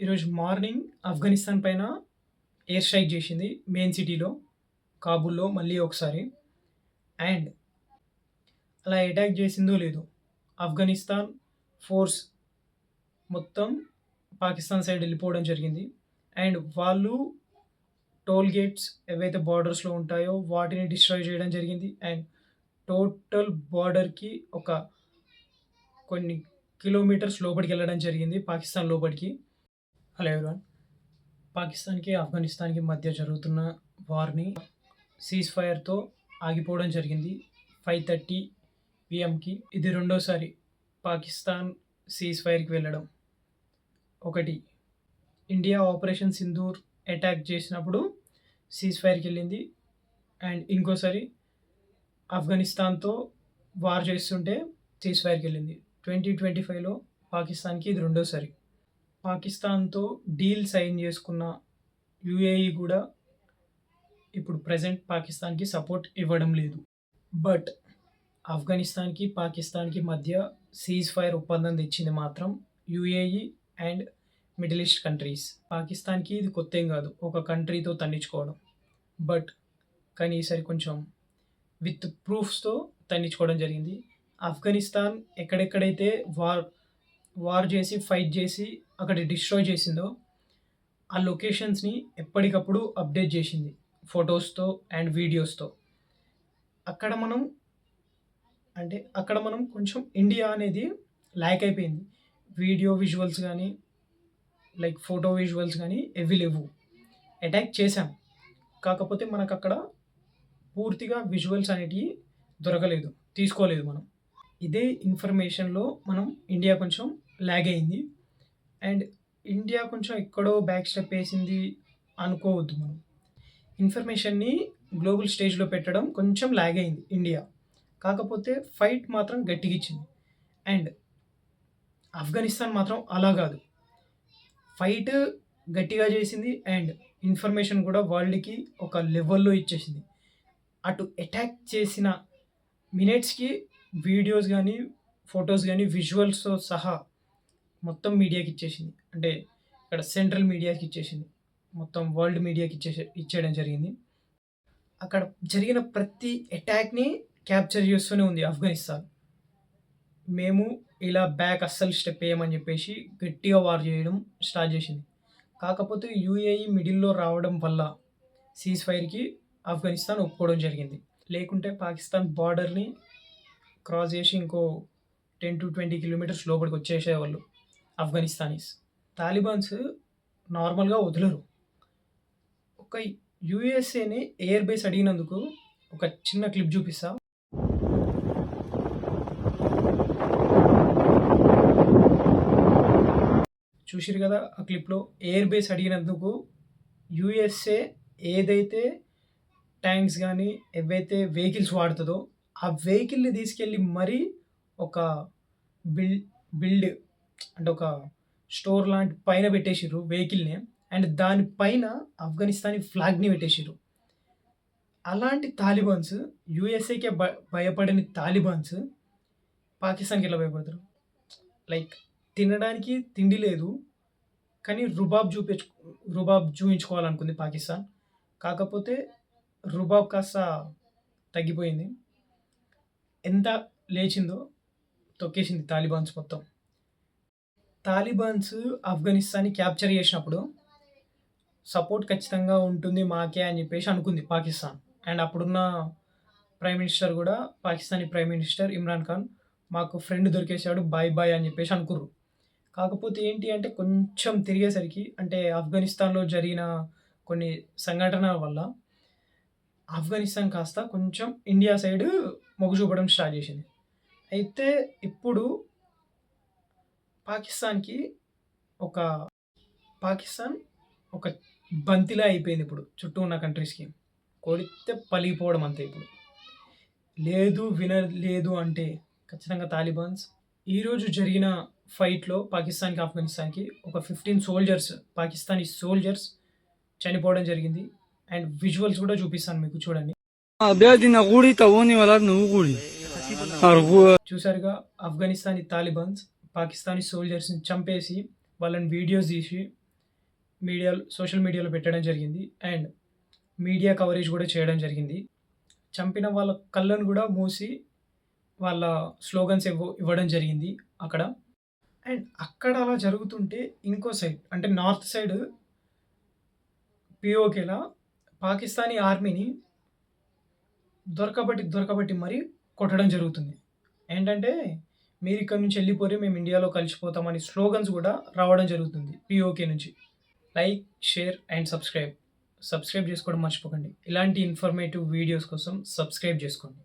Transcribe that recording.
ఈరోజు మార్నింగ్ ఆఫ్ఘనిస్తాన్ పైన air strike చేసింది మెయిన్ సిటీలో కాబూల్లో మళ్ళీ ఒకసారి. అండ్ అలా అటాక్ చేసిందో లేదో ఆఫ్ఘనిస్తాన్ ఫోర్స్ మొత్తం పాకిస్తాన్ సైడ్ వెళ్ళిపోవడం జరిగింది. అండ్ వాళ్ళు టోల్ గేట్స్ ఏవైతే బార్డర్స్లో ఉంటాయో వాటిని డిస్ట్రాయ్ చేయడం జరిగింది. అండ్ టోటల్ బార్డర్కి ఒక కొన్ని కిలోమీటర్స్ లోపలికి వెళ్ళడం జరిగింది పాకిస్తాన్ లోపలికి. హలో ఎవరివన్ పాకిస్తాన్కి ఆఫ్ఘనిస్తాన్కి మధ్య జరుగుతున్న వార్ని సీజ్ ఫైర్తో ఆగిపోవడం జరిగింది. ఫైవ్ థర్టీ పిఎంకి ఇది రెండోసారి పాకిస్తాన్ సీజ్ ఫైర్కి వెళ్ళడం. ఒకటి ఇండియా ఆపరేషన్ సింధూర్ అటాక్ చేసినప్పుడు సీజ్ ఫైర్కి వెళ్ళింది. అండ్ ఇంకోసారి ఆఫ్ఘనిస్తాన్తో వార్ చేస్తుంటే సీజ్ ఫైర్కి వెళ్ళింది. ట్వంటీ ట్వంటీ ఫైవ్లో పాకిస్తాన్కి ఇది రెండోసారి. పాకిస్తాన్తో డీల్ సైన్ చేసుకున్న యుఏఈ కూడా ఇప్పుడు ప్రజెంట్ పాకిస్తాన్కి సపోర్ట్ ఇవ్వడం లేదు. బట్ ఆఫ్ఘనిస్తాన్కి పాకిస్తాన్కి మధ్య సీజ్ ఫైర్ ఒప్పందం తెచ్చింది మాత్రం UAE and middle east countries. పాకిస్తాన్కి ఇది కొత్త ఏం కాదు ఒక కంట్రీతో తండించుకోవడం బట్ కానీ ఈసారి కొంచెం విత్ ప్రూఫ్స్తో తండించుకోవడం జరిగింది. ఆఫ్ఘనిస్తాన్ ఎక్కడెక్కడైతే వార్ వార్ చేసి ఫైట్ చేసి అక్కడ డిస్ట్రాయ్ చేసిందో ఆ లొకేషన్స్ని ఎప్పటికప్పుడు అప్డేట్ చేసింది. ఫొటోస్తో అండ్ వీడియోస్తో అక్కడ మనం అంటే అక్కడ మనం కొంచెం ఇండియా అనేది ల్యాక్ అయిపోయింది. వీడియో విజువల్స్ కానీ లైక్ ఫోటో విజువల్స్ కానీ ఎవి లేవు. అటాక్ చేశాం. కాకపోతే మనకు అక్కడ పూర్తిగా విజువల్స్ అనేటివి దొరకలేదు. తీసుకోలేదు మనం. ఇదే ఇన్ఫర్మేషన్లో మనం ఇండియా కొంచెం ల్యాగ్ అయింది. అండ్ ఇండియా కొంచెం ఎక్కడో బ్యాక్ స్టెప్ వేసింది అనుకోవద్దు మనం. ఇన్ఫర్మేషన్ని గ్లోబల్ స్టేజ్లో పెట్టడం కొంచెం ల్యాగ్ అయింది ఇండియా. కాకపోతే ఫైట్ మాత్రం గట్టిగా ఇచ్చింది అండ్ ఆఫ్ఘనిస్తాన్ మాత్రం అలా కాదు. ఫైట్ గట్టిగా చేసింది అండ్ ఇన్ఫర్మేషన్ కూడా వరల్డ్కి ఒక లెవెల్లో ఇచ్చేసింది. అటు అటాక్ చేసిన మినిట్స్కి వీడియోస్ కానీ ఫొటోస్ కానీ విజువల్స్తో సహా మొత్తం మీడియాకి ఇచ్చేసింది. అంటే ఇక్కడ సెంట్రల్ మీడియాకి ఇచ్చేసింది. మొత్తం వరల్డ్ మీడియాకి ఇచ్చేసే ఇచ్చేయడం జరిగింది. అక్కడ జరిగిన ప్రతి అటాక్ని క్యాప్చర్ చేస్తూనే ఉంది ఆఫ్ఘనిస్తాన్. మేము ఇలా బ్యాక్ అస్సలు స్టెప్ వేయమని చెప్పేసి గట్టిగా వార్ చేయడం స్టార్ట్ చేసింది. కాకపోతే యూఏఈ మిడిల్లో రావడం వల్ల సీజ్ ఫైర్కి ఆఫ్ఘనిస్తాన్ ఒప్పుకోవడం జరిగింది. లేకుంటే పాకిస్తాన్ బార్డర్ని క్రాస్ చేసి ఇంకో టెన్ టు ట్వంటీ కిలోమీటర్స్ లోపలికి వచ్చేసేవాళ్ళు. ఆఫ్ఘనిస్తానీస్. తాలిబాన్స్ నార్మల్గా వదలరు. ఒక యుఎస్ఏని ఎయిర్ బేస్ అడిగినందుకు ఒక చిన్న క్లిప్ చూపిస్తా. చూసిరు కదా ఆ క్లిప్లో? ఎయిర్ బేస్ అడిగినందుకు యుఎస్ఏ ఏదైతే ట్యాంక్స్ కానీ ఏవైతే వెహికల్స్ వాడుతుందో ఆ వెహికల్ని తీసుకెళ్ళి మరీ ఒక బిల్ బిల్డ్ అంటే ఒక స్టోర్ లాంటి పైన పెట్టేసిర్రు వెహికల్ని. అండ్ దానిపైన ఆఫ్ఘనిస్తానీ ఫ్లాగ్ని పెట్టేసిర్రు. అలాంటి తాలిబాన్స్ యుఎస్ఏకే భ భయపడని తాలిబాన్స్ పాకిస్తాన్కి ఎలా భయపడతారు? లైక్ తినడానికి తిండి లేదు కానీ రుబాబ్ చూపించు రుబాబ్ చూపించుకోవాలనుకుంది పాకిస్తాన్. కాకపోతే రుబాబ్ కాస్త తగ్గిపోయింది. ఎంత లేచిందో తొక్కేసింది తాలిబాన్స్ మొత్తం. తాలిబాన్స్ ఆఫ్ఘనిస్తాన్ని క్యాప్చర్ చేసినప్పుడు సపోర్ట్ ఖచ్చితంగా ఉంటుంది మాకే అని చెప్పేసి అనుకుంది పాకిస్తాన్. అండ్ అప్పుడున్న ప్రైమ్ మినిస్టర్ కూడా పాకిస్తానీ ప్రైమ్ మినిస్టర్ ఇమ్రాన్ ఖాన్ మాకు ఫ్రెండ్ దొరికేసాడు బాయ్ బాయ్ అని చెప్పేసి అనుకుర్రు. కాకపోతే ఏంటి అంటే కొంచెం తిరిగేసరికి అంటే ఆఫ్ఘనిస్తాన్లో జరిగిన కొన్ని సంఘటనల వల్ల ఆఫ్ఘనిస్తాన్ కాస్త కొంచెం ఇండియా సైడ్ మొగ్గు చూపడం స్టార్ట్ చేసింది. అయితే ఇప్పుడు పాకిస్తాన్కి ఒక పాకిస్తాన్ ఒక బంతిలా అయిపోయింది ఇప్పుడు చుట్టూ ఉన్న కంట్రీస్కి. కొడితే పలిగిపోవడం అంతే ఇప్పుడు. లేదు వినలేదు లేదు అంటే ఖచ్చితంగా తాలిబాన్స్. ఈరోజు జరిగిన ఫైట్లో పాకిస్తాన్కి ఆఫ్ఘనిస్తాన్కి ఒక ఫిఫ్టీన్ సోల్జర్స్ పాకిస్తానీ సోల్జర్స్ చనిపోవడం జరిగింది. అండ్ విజువల్స్ కూడా చూపిస్తాను మీకు చూడండి. చూసారుగా ఆఫ్ఘనిస్తాన్ తాలిబాన్స్ పాకిస్తానీ సోల్జర్స్ని చంపేసి వాళ్ళని వీడియోస్ తీసి మీడియా సోషల్ మీడియాలో పెట్టడం జరిగింది. అండ్ మీడియా కవరేజ్ కూడా చేయడం జరిగింది. చంపిన వాళ్ళ కళ్ళను కూడా మూసి వాళ్ళ స్లోగన్స్ ఇవ్వ ఇవ్వడం జరిగింది అక్కడ. అండ్ అక్కడ అలా జరుగుతుంటే ఇంకో సైడ్ అంటే నార్త్ సైడ్ పిఓకేలా పాకిస్తానీ ఆర్మీని దొరకబట్టి దొరకబట్టి మరీ కొట్టడం జరుగుతుంది. ఏంటంటే మీరు ఇక్కడ నుంచి వెళ్ళిపోయి మేము ఇండియాలో కలిసిపోతామని స్లోగన్స్ కూడా రావడం జరుగుతుంది. పిఓకే నుంచి. Like share and subscribe subscribe చేసుకోవడం మర్చిపోకండి. ఇలాంటి ఇన్ఫర్మేటివ్ వీడియోస్ కోసం సబ్స్క్రైబ్ చేసుకోండి.